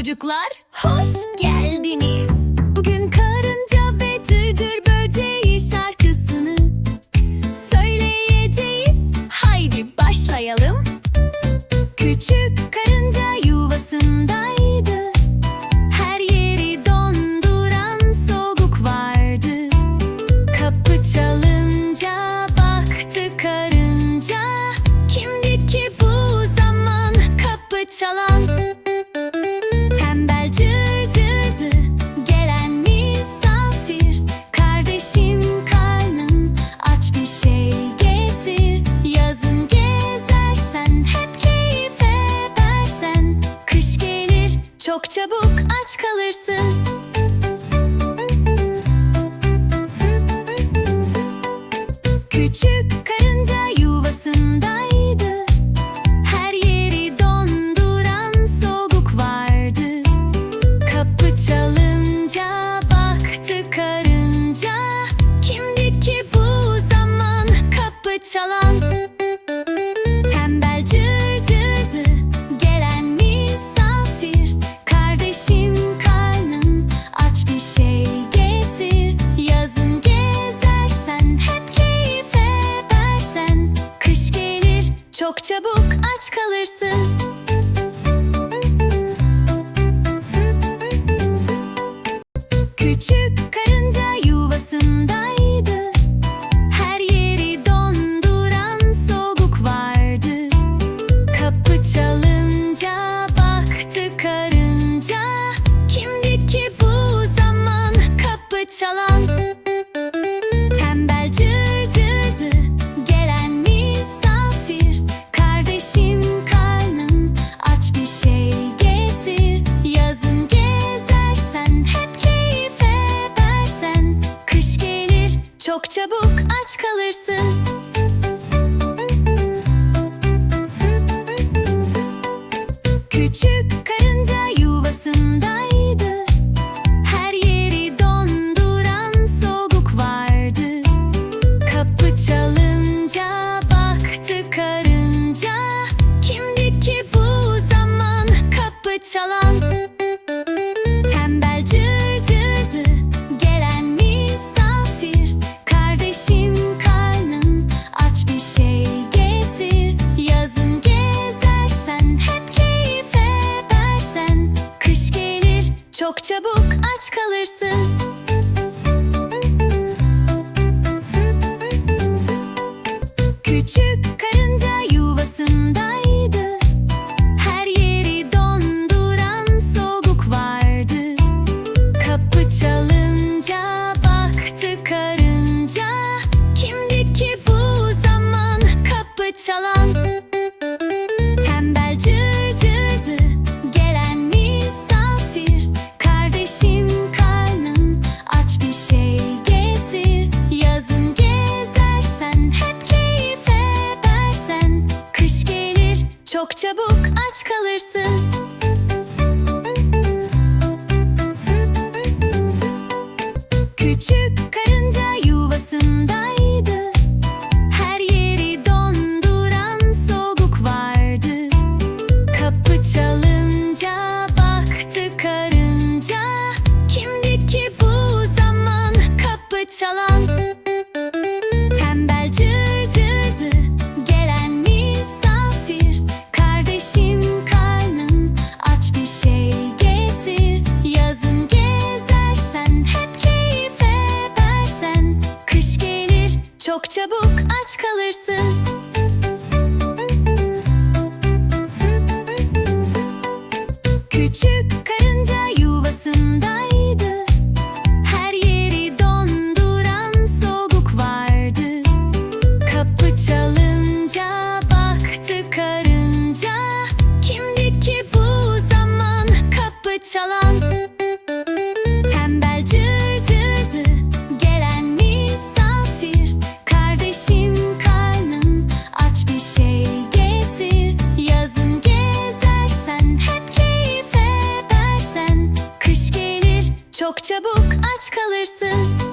çocuklar, hoş geldiniz. Bugün karınca ve cırcır böceği şarkısını söyleyeceğiz. Haydi başlayalım. Küçük karınca yuvasındaydı. Her yeri donduran soğuk vardı. Kapı çalınca baktı karınca. Kimdi ki bu zaman kapı çalan? Çabuk aç kalırsın Küçük karınca yuvasındaydı her yeri donduran soğuk vardı. Kapı çalınca baktı karınca. Kimdi ki bu zaman kapı çalan? Çalan? Tembel cırcırdı gelen misafir Kardeşim karnım aç bir şey getir Yazın gezersen hep keyif edersen Kış gelir çok çabuk aç kalırsın çalan? Tembel cırcırdı gelen misafir. Kardeşim karnım aç bir şey getir. Yazın gezersen hep keyif edersen. Kış gelir çok çabuk aç kalırsın. Küçük çalan? Tembel cırcırdı gelen misafir. Kardeşim karnım aç bir şey getir. Yazın gezersen hep keyif edersen. Kış gelir çok çabuk aç kalırsın. Çalan? Tembel cırcırdı gelen misafir. Kardeşim karnım aç bir şey getir. Yazın gezersen hep keyif edersen. Kış gelir çok çabuk aç kalırsın. Küçük çalan Tembel cırcırdı gelen misafir. Kardeşim karnın aç bir şey getir Yazın gezersen hep keyif edersen. Kış gelir çok çabuk aç kalırsın.